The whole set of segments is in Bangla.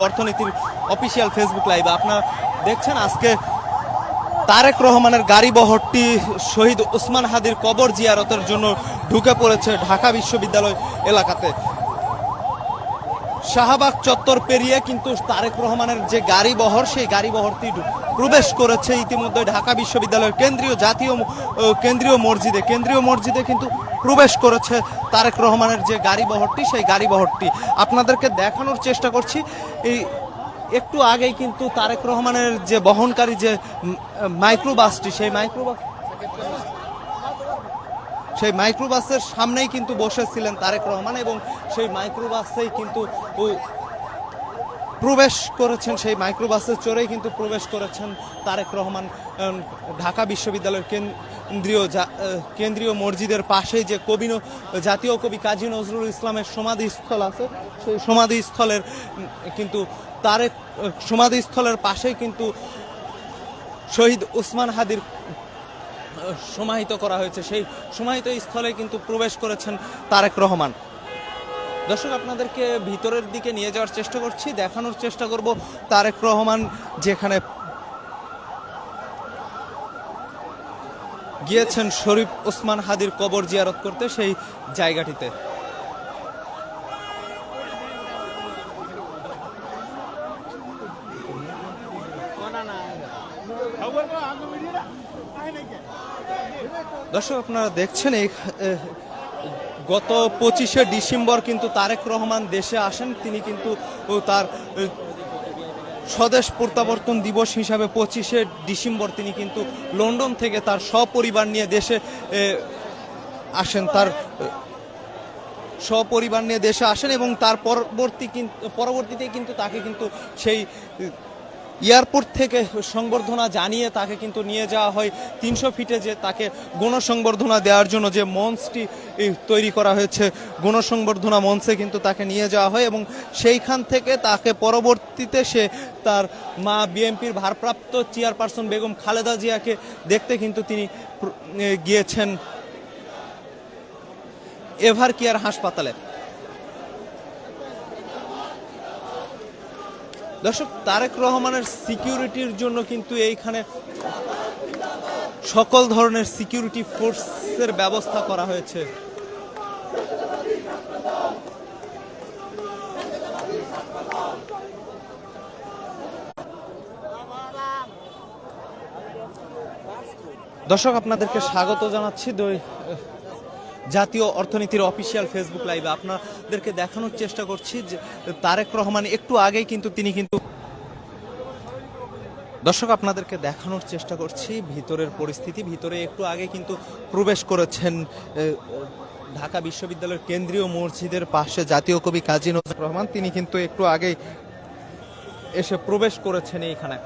অর্থনীতির অফিসিয়াল ফেসবুক লাইভ আপনার দেখছেন আজকে তারেক রহমানের গাড়ি বহরটি শহীদ ওসমান হাদির কবর জিয়ারতের জন্য ঢুকে পড়েছে ঢাকা বিশ্ববিদ্যালয় এলাকাতে। শাহবাগ চত্বর পেরিয়ে কিন্তু তারেক রহমানের যে গাড়ি বহর, সেই গাড়ি বহরটি প্রবেশ করেছে ইতিমধ্যে ঢাকা বিশ্ববিদ্যালয়ের কেন্দ্রীয় জাতীয় কেন্দ্রীয় মসজিদে। কেন্দ্রীয় মসজিদে কিন্তু প্রবেশ করেছে তারেক রহমানের যে গাড়ি বহরটি, সেই গাড়ি বহরটি। আপনাদেরকে দেখানোর চেষ্টা করছি, এই একটু আগেই কিন্তু তারেক রহমানের যে বহনকারী যে মাইক্রোবাসটি, সেই মাইক্রোবাস সেই মাইক্রোবাসের সামনেই কিন্তু বসেছিলেন তারেক রহমান এবং সেই মাইক্রোবাসেই কিন্তু প্রবেশ করেছেন, সেই মাইক্রোবাসে চড়েই কিন্তু প্রবেশ করেছেন তারেক রহমান ঢাকা বিশ্ববিদ্যালয়ের কেন্দ্রীয় কেন্দ্রীয় মসজিদের পাশেই যে কবি জাতীয় কবি কাজী নজরুল ইসলামের সমাধিস্থল আছে, সেই সমাধিস্থলের কিন্তু তারেক সমাধিস্থলের পাশেই কিন্তু শহীদ উসমান হাদির সমাহিত করা হয়েছে। সেই সমাহিত স্থলে কিন্তু প্রবেশ করেছেন তারেক রহমান। দর্শক, আপনাদেরকে ভিতরের দিকে নিয়ে যাওয়ার চেষ্টা করছি, দেখানোর চেষ্টা করব তারেক রহমান যেখানে গিয়েছেন শরীফ ওসমান হাদির কবর জিয়ারত করতে সেই জায়গাটিতে। দর্শক, আপনারা দেখছেন এই গত পঁচিশে ডিসেম্বর কিন্তু তারেক রহমান দেশে আসেন। তিনি কিন্তু তার স্বদেশ প্রত্যাবর্তন দিবস হিসাবে পঁচিশে ডিসেম্বর তিনি কিন্তু লন্ডন থেকে তার সপরিবার নিয়ে দেশে আসেন। তার সপরিবার নিয়ে দেশে আসেন এবং তার পরবর্তী পরবর্তীতে কিন্তু তাকে কিন্তু সেই এয়ারপোর্ট থেকে সংবর্ধনা জানিয়ে তাকে কিন্তু নিয়ে যাওয়া হয়। তিনশো ফিটে যে তাকে গণসংবর্ধনা দেওয়ার জন্য যে মঞ্চটি তৈরি করা হয়েছে, গণসংবর্ধনা মঞ্চে কিন্তু তাকে নিয়ে যাওয়া হয় এবং সেইখান থেকে তাকে পরবর্তীতে সে তার মা বিএনপির ভারপ্রাপ্ত চেয়ারপারসন বেগম খালেদা জিয়াকে দেখতে কিন্তু তিনি গিয়েছেন এভার কেয়ার হাসপাতালে। দর্শক, তারেক রহমানের সিকিউরিটির জন্য কিন্তু এইখানে সকল ধরনের সিকিউরিটি ফোর্সের ব্যবস্থা করা হয়েছে। দর্শক, আপনাদেরকে স্বাগত জানাচ্ছি। দই জাতীয় অর্থনীতির অফিসিয়াল ফেসবুক লাইভে আপনাদেরকে দেখানোর চেষ্টা করছি যে তারেক রহমান একটু আগেই কিন্তু তিনি কিন্তু দর্শক, আপনাদেরকে দেখানোর চেষ্টা করছি। ভিতরের পরিস্থিতি, ভিতরে একটু আগে কিন্তু প্রবেশ করেছেন ঢাকা বিশ্ববিদ্যালয়ের কেন্দ্রীয় মসজিদের পাশে জাতীয় কবি কাজী নজরুল রহমান। তিনি কিন্তু একটু আগেই এসে প্রবেশ করেছেন এইখানে।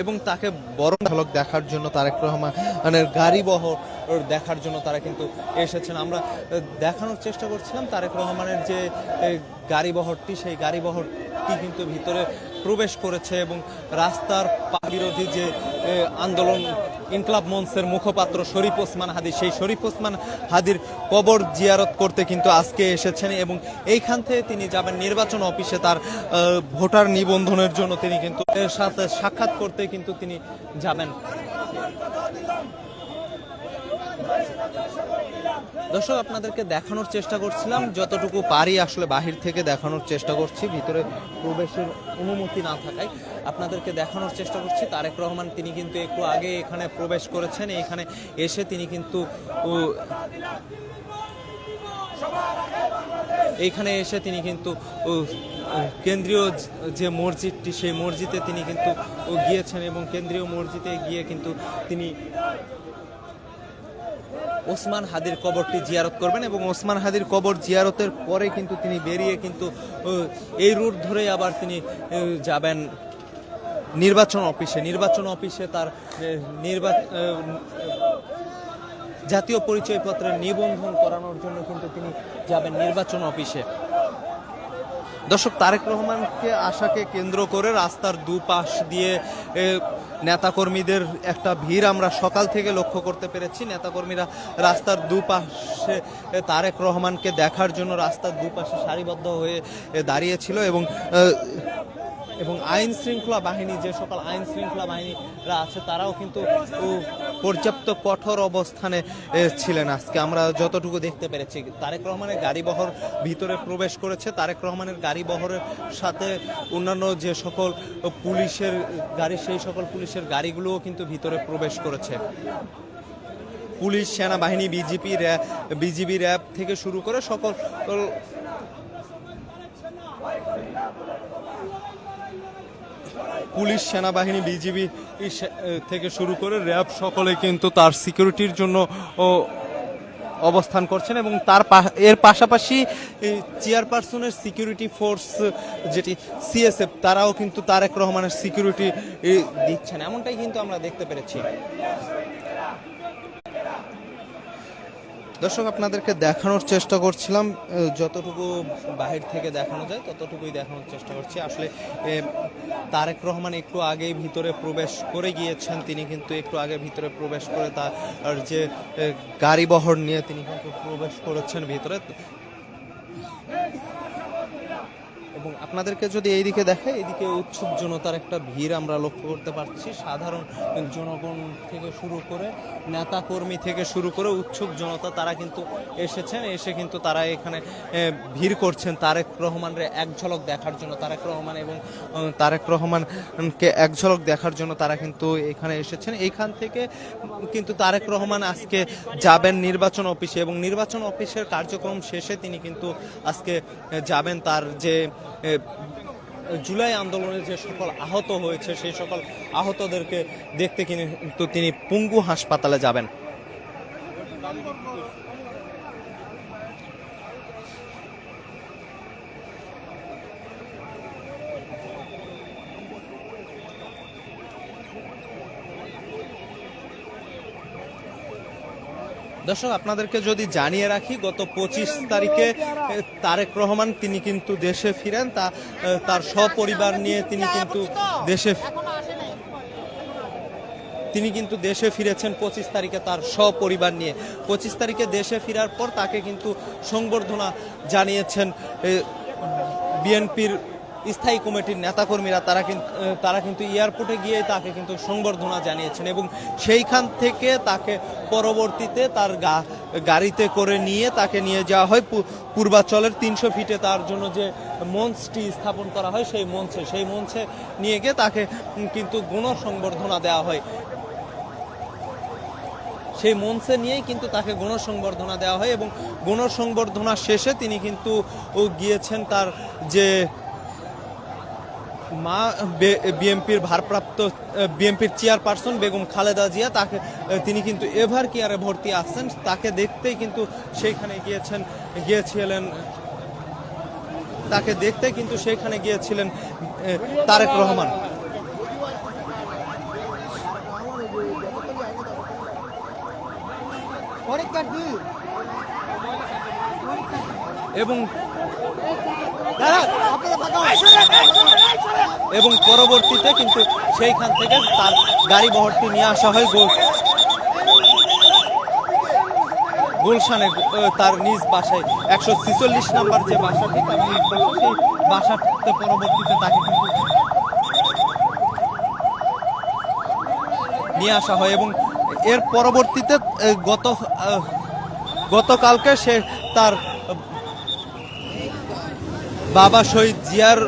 এবং তাকে বড় ঝলক দেখার জন্য তারেক রহমানের গাড়ি বহর দেখার জন্য তারা কিন্তু এসেছেন। আমরা দেখানোর চেষ্টা করছিলাম তারেক রহমানের যে গাড়ি বহরটি, সেই গাড়ি বহরটি কিন্তু ভিতরে প্রবেশ করেছে এবং রাস্তার পা বিরোধী যে আন্দোলন ইনকলাব মঞ্চের মুখপাত্র শরীফ ওসমান হাদি। সেই শরীফ ওসমান হাদির কবর জিয়ারত করতে কিন্তু আজকে এসেছেন এবং এইখান থেকে তিনি যাবেন নির্বাচন অফিসে তার ভোটার নিবন্ধনের জন্য। তিনি কিন্তু সাথে সাক্ষাৎ করতে কিন্তু তিনি যাবেন। দর্শক, আপনাদেরকে দেখানোর চেষ্টা করছিলাম। যতটুকু পারি আসলে বাহির থেকে দেখানোর চেষ্টা করছি, ভিতরে প্রবেশের অনুমতি না থাকায়। আপনাদেরকে দেখানোর চেষ্টা করছি। তারেক রহমান, তিনি কিন্তু একটু আগে এখানে প্রবেশ করেছেন। এখানে এসে তিনি কিন্তু এইখানে এসে তিনি কিন্তু কেন্দ্রীয় যে মসজিদটি, সেই মসজিদে তিনি কিন্তু গিয়েছেন এবং কেন্দ্রীয় মসজিদে গিয়ে কিন্তু তিনি ওসমান হাদির কবরটি জিয়ারত করবেন এবং ওসমান হাদির কবর জিয়ারতের পরে কিন্তু তিনি বেরিয়ে কিন্তু এই রুট ধরে আবার তিনি যাবেন নির্বাচন অফিসে। নির্বাচন অফিসে তার নির্বাচন জাতীয় পরিচয়পত্রের নিবন্ধন করানোর জন্য কিন্তু তিনি যাবেন নির্বাচন অফিসে। দর্শক, তারেক রহমানকে আশাকে কেন্দ্র করে রাস্তার দুপাশ দিয়ে নেতাকর্মীদের একটা ভিড় আমরা সকাল থেকে লক্ষ্য করতে পেরেছি। নেতাকর্মীরা রাস্তার দুপাশে তারেক রহমানকে দেখার জন্য রাস্তার দুপাশে সারিবদ্ধ হয়ে দাঁড়িয়েছিল এবং এবং আইন শৃঙ্খলা বাহিনী, যে সকল আইন শৃঙ্খলা বাহিনীরা আছে, তারাও কিন্তু পর্যাপ্ত কঠোর অবস্থানে ছিলেন আজকে। আমরা যতটুকু দেখতে পেরেছি, তারেক রহমানের গাড়ি বহর ভিতরে প্রবেশ করেছে। তারেক রহমানের গাড়ি বহরের সাথে অন্যান্য যে সকল পুলিশের গাড়ি, সেই সকল পুলিশের গাড়িগুলোও কিন্তু ভিতরে প্রবেশ করেছে। পুলিশ, সেনাবাহিনী বিজেপি বিজিবি র্যাব থেকে শুরু করে সকল পুলিশ, সেনাবাহিনী, বিজিবি থেকে শুরু করে র্যাব সকলে কিন্তু তার সিকিউরিটির জন্য অবস্থান করছেন এবং তার এর পাশাপাশি চেয়ারপারসনের সিকিউরিটি ফোর্স, যেটি সিএসএফ, তারাও কিন্তু তারেক রহমানের সিকিউরিটি দিচ্ছেন। এমনটাই কিন্তু আমরা দেখতে পেরেছি। দর্শক, আপনাদেরকে দেখানোর চেষ্টা করছিলাম যতটুকু বাহির থেকে দেখানো যায় ততটুকুই দেখানোর চেষ্টা করছি। আসলে তারেক রহমান একটু আগেই ভিতরে প্রবেশ করে গিয়েছেন, তিনি কিন্তু একটু আগে ভিতরে প্রবেশ করে তার যে গাড়ি বহর নিয়ে তিনি কিন্তু প্রবেশ করেছেন ভিতরে। এবং আপনাদেরকে যদি এইদিকে দেখে, এইদিকে উৎসুক জনতার একটা ভিড় আমরা লক্ষ্য করতে পারছি। সাধারণ জনগণ থেকে শুরু করে নেতা কর্মী থেকে শুরু করে উৎসুক জনতা তারা কিন্তু এসেছেন, এসে কিন্তু তারা এখানে ভিড় করছেন। তারেক রহমানের এক ঝলক দেখার জন্য, তারেক রহমান এবং তারেক রহমানকে এক ঝলক দেখার জন্য তারা কিন্তু এখানে এসেছেন। এইখান থেকে কিন্তু তারেক রহমান আজকে যাবেন নির্বাচন অফিসে এবং নির্বাচন অফিসের কার্যক্রম শেষে তিনি কিন্তু আজকে যাবেন। তার যে জুলাই আন্দোলনে যে সকল আহত হয়েছে, সেই সকল আহতদেরকে দেখতে কিন্তু তিনি পুঙ্গু হাসপাতালে যাবেন। দর্শক, আপনাদেরকে যদি জানিয়ে রাখি, গত পঁচিশ তারিখে তারেক রহমান তিনি কিন্তু দেশে ফিরেন। তা তার সপরিবার নিয়ে তিনি কিন্তু দেশে তিনি কিন্তু দেশে ফিরেছেন পঁচিশ তারিখে তার সপরিবার নিয়ে। পঁচিশ তারিখে দেশে ফেরার পর তাকে কিন্তু সংবর্ধনা জানিয়েছেন বিএনপির স্থায়ী কমিটির নেতাকর্মীরা তারা কিন্তু তারা কিন্তু এয়ারপোর্টে গিয়ে তাকে কিন্তু সংবর্ধনা জানিয়েছেন এবং সেইখান থেকে তাকে পরবর্তীতে তার গাড়িতে করে নিয়ে তাকে নিয়ে যাওয়া হয়। পূর্বাচলের তিনশো ফিটে তার জন্য যে মঞ্চটি স্থাপন করা হয় সেই মঞ্চে সেই মঞ্চে নিয়ে গিয়ে তাকে কিন্তু গণ সংবর্ধনা দেওয়া হয়। সেই মঞ্চে নিয়েই কিন্তু তাকে গণসংবর্ধনা দেওয়া হয় এবং গণসংবর্ধনা শেষে তিনি কিন্তু গিয়েছেন তার যে মা বিএনপির ভারপ্রাপ্ত বিএনপির চেয়ারপারসন বেগম খালেদা জিয়া, তাকে তিনি কিন্তু এভার কেয়ারে ভর্তি আছেন। তাকে দেখতেই কিন্তু সেইখানে গিয়েছেন, গিয়েছিলেন, তাকে দেখতে কিন্তু সেখানে গিয়েছিলেন তারেক রহমান। এবং এবং পরবর্তীতে কিন্তু সেইখান থেকে তার গাড়ি বহরটি নিয়ে আসা হয় গোল- গুলশানে তার নিজ বাসায়। একশো ছিচল্লিশ নাম্বার যে বাসাটি, তার নিজ বাসা সেই বাসাতে পরবর্তীতে তাকে কিন্তু নিয়ে আসা হয় এবং এর পরবর্তীতে গত গতকালকে সে তার বাবা শহীদ জিয়ার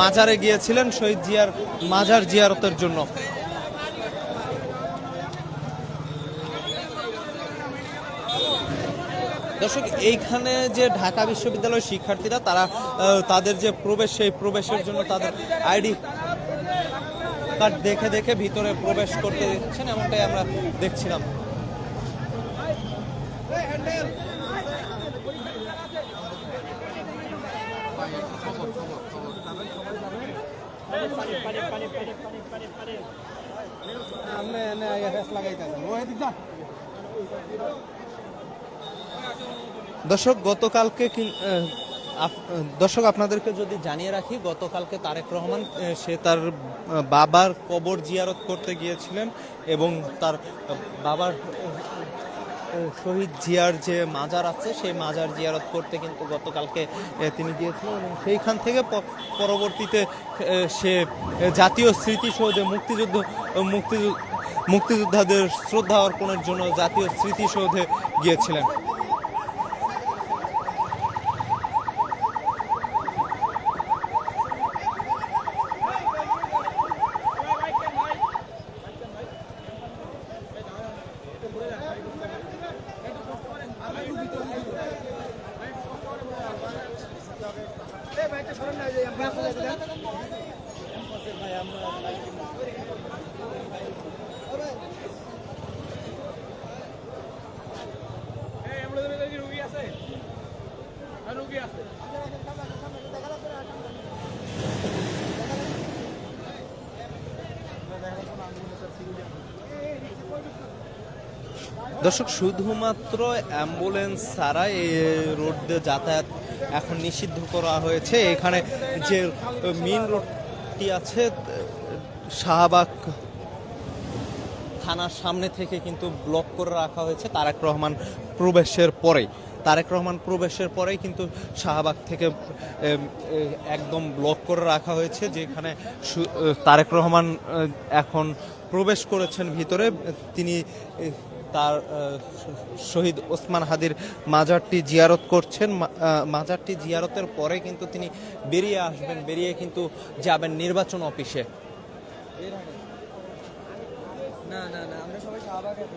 মাজারে গিয়েছিলেন, শহীদ জিয়ার মাজার জিয়ারতের জন্য। দর্শক, এইখানে যে ঢাকা বিশ্ববিদ্যালয়ের শিক্ষার্থীরা, তারা তাদের যে প্রবেশ, সেই প্রবেশের জন্য তাদের আইডি কার্ড দেখে দেখে ভিতরে প্রবেশ করতে দিচ্ছেন, এমনটাই আমরা দেখছিলাম। দর্শক, গতকালকে দর্শক, আপনাদেরকে যদি জানিয়ে রাখি, গতকালকে তারেক রহমান সে তার বাবার কবর জিয়ারত করতে গিয়েছিলেন এবং তার বাবার শহীদ জিয়ার যে মাজার আছে, সেই মাজার জিয়ারত করতে কিন্তু গতকালকে তিনি গিয়েছিলেন এবং সেইখান থেকে পরবর্তীতে সে জাতীয় স্মৃতিসৌধে মুক্তিযুদ্ধ মুক্তিযুদ্ধ, মুক্তিযোদ্ধাদের শ্রদ্ধা অর্পণের জন্য জাতীয় স্মৃতিসৌধে গিয়েছিলেন। দর্শক শুধুমাত্র অ্যাম্বুলেন্স ছাড়া এই রোড দিয়ে যাতায়াত এখন নিষিদ্ধ করা হয়েছে। এখানে যে মেন রোডটি আছে, শাহবাগ থানার সামনে থেকে কিন্তু ব্লক করে রাখা হয়েছে তারেক রহমান প্রবেশের পরেই। তারেক রহমান প্রবেশের পরেই কিন্তু শাহবাগ থেকে একদম ব্লক করে রাখা হয়েছে, যেখানে তারেক রহমান এখন প্রবেশ করেছেন ভিতরে। তিনি তার শহীদ ওসমান হাদির মাজারটি জিয়ারত করছেন। মাজারটি জিয়ারতের পরে কিন্তু তিনি বেরিয়ে আসবেন বেরিয়ে কিন্তু যাবেন নির্বাচন অফিসে। না না না আমরা সবাই শাহবাগে আছি।